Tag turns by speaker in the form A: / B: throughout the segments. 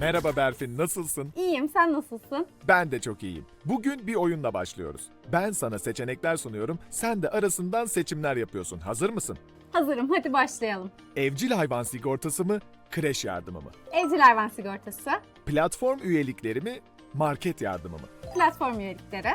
A: Merhaba Berfin, nasılsın?
B: İyiyim, sen nasılsın?
A: Ben de çok iyiyim. Bugün bir oyunla başlıyoruz. Ben sana seçenekler sunuyorum, sen de arasından seçimler yapıyorsun. Hazır mısın?
B: Hazırım, hadi başlayalım.
A: Evcil hayvan sigortası mı, kreş yardımı mı?
B: Evcil hayvan sigortası,
A: Platform üyelikleri mi, market yardımı mı?
B: platform üyelikleri,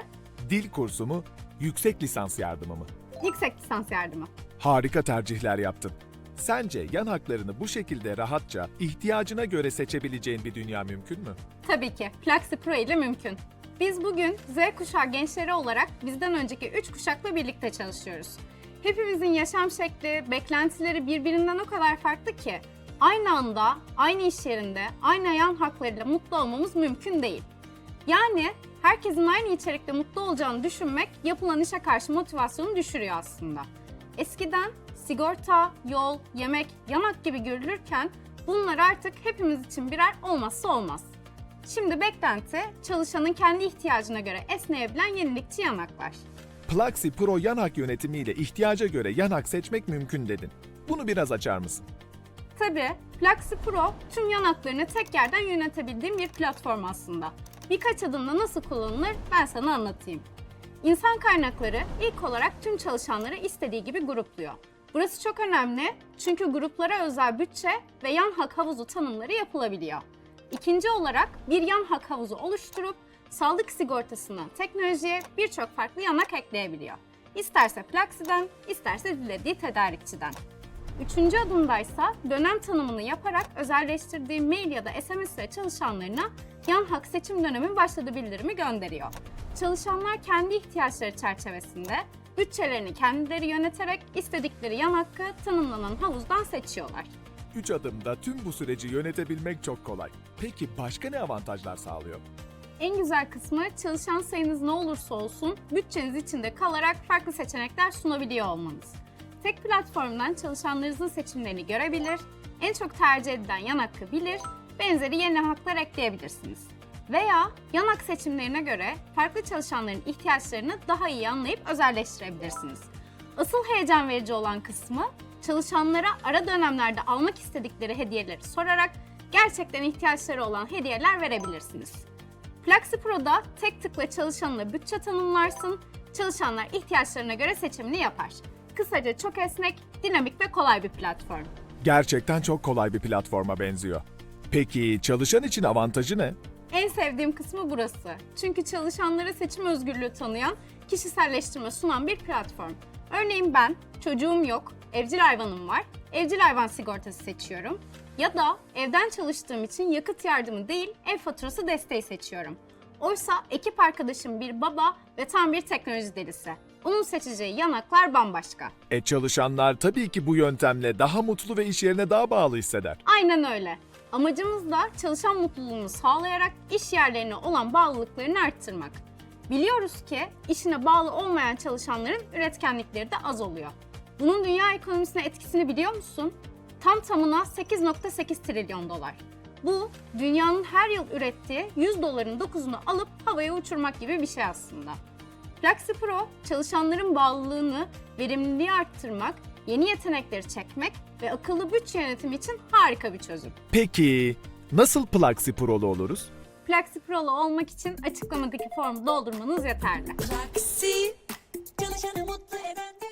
A: Dil kursu mu, yüksek lisans yardımı mı?
B: yüksek lisans yardımı.
A: Harika tercihler yaptın. Sence yan haklarını bu şekilde rahatça, ihtiyacına göre seçebileceğin bir dünya mümkün mü?
B: Tabii ki, Plaxi Pro ile mümkün. Biz bugün Z kuşağı gençleri olarak bizden önceki 3 kuşakla birlikte çalışıyoruz. Hepimizin yaşam şekli, beklentileri birbirinden o kadar farklı ki aynı anda, aynı iş yerinde, aynı yan haklarıyla mutlu olmamız mümkün değil. Yani herkesin aynı içerikte mutlu olacağını düşünmek yapılan işe karşı motivasyonu düşürüyor aslında. Eskiden sigorta, yol, yemek, yanak gibi görülürken bunlar artık hepimiz için birer olmazsa olmaz. Şimdi beklenti çalışanın kendi ihtiyacına göre esneyebilen yenilikçi yanaklar.
A: Plaxi Pro yan hak yönetimiyle ihtiyaca göre yan hak seçmek mümkün dedin. Bunu biraz açar mısın?
B: Tabii Plaxi Pro tüm yanaklarını tek yerden yönetebildiğim bir platform aslında. Birkaç adımda nasıl kullanılır ben sana anlatayım. İnsan kaynakları ilk olarak tüm çalışanları istediği gibi grupluyor. Burası çok önemli çünkü gruplara özel bütçe ve yan hak havuzu tanımları yapılabiliyor. İkinci olarak bir yan hak havuzu oluşturup sağlık sigortasına, teknolojiye birçok farklı yanak ekleyebiliyor. İsterse Plaxi'den, isterse dilediği tedarikçiden. Üçüncü adımdaysa dönem tanımını yaparak özelleştirdiği mail ya da SMS ile çalışanlarına yan hak seçim dönemi başladı bildirimi gönderiyor. Çalışanlar kendi ihtiyaçları çerçevesinde bütçelerini kendileri yöneterek istedikleri yan hakkı tanımlanan havuzdan seçiyorlar.
A: 3 adımda tüm bu süreci yönetebilmek çok kolay. Peki başka ne avantajlar sağlıyor?
B: En güzel kısmı çalışan sayınız ne olursa olsun bütçeniz içinde kalarak farklı seçenekler sunabiliyor olmanız. Tek platformdan çalışanlarınızın seçimlerini görebilir, en çok tercih edilen yan hakkı bilir, benzeri yeni haklar ekleyebilirsiniz. Veya yanak seçimlerine göre farklı çalışanların ihtiyaçlarını daha iyi anlayıp özelleştirebilirsiniz. Asıl heyecan verici olan kısmı çalışanlara ara dönemlerde almak istedikleri hediyeleri sorarak gerçekten ihtiyaçları olan hediyeler verebilirsiniz. Plaxi Pro'da tek tıkla çalışanına bütçe tanımlarsın, çalışanlar ihtiyaçlarına göre seçimini yapar. Kısaca çok esnek, dinamik ve kolay bir platform.
A: Gerçekten çok kolay bir platforma benziyor. Peki çalışan için avantajı ne?
B: En sevdiğim kısmı burası. Çünkü çalışanlara seçim özgürlüğü tanıyan, kişiselleştirme sunan bir platform. Örneğin ben, çocuğum yok, evcil hayvanım var, evcil hayvan sigortası seçiyorum. Ya da evden çalıştığım için yakıt yardımı değil, ev faturası desteği seçiyorum. Oysa ekip arkadaşım bir baba ve tam bir teknoloji delisi. Onun seçeceği yanaklar bambaşka.
A: E çalışanlar tabii ki bu yöntemle daha mutlu ve iş yerine daha bağlı hisseder.
B: Aynen öyle. Amacımız da çalışan mutluluğunu sağlayarak iş yerlerine olan bağlılıklarını arttırmak. Biliyoruz ki işine bağlı olmayan çalışanların üretkenlikleri de az oluyor. Bunun dünya ekonomisine etkisini biliyor musun? Tam tamına 8.8 trilyon dolar. Bu dünyanın her yıl ürettiği 100 doların 9'unu alıp havaya uçurmak gibi bir şey aslında. Plaxi Pro, çalışanların bağlılığını, verimliliği arttırmak, yeni yetenekleri çekmek ve akıllı bütçe yönetimi için harika bir çözüm.
A: Peki nasıl Plaxi Pro'lu oluruz?
B: Plaxi Pro'lu olmak için açıklamadaki formu doldurmanız yeterli.
C: Plaxi çalışanı mutlu eder.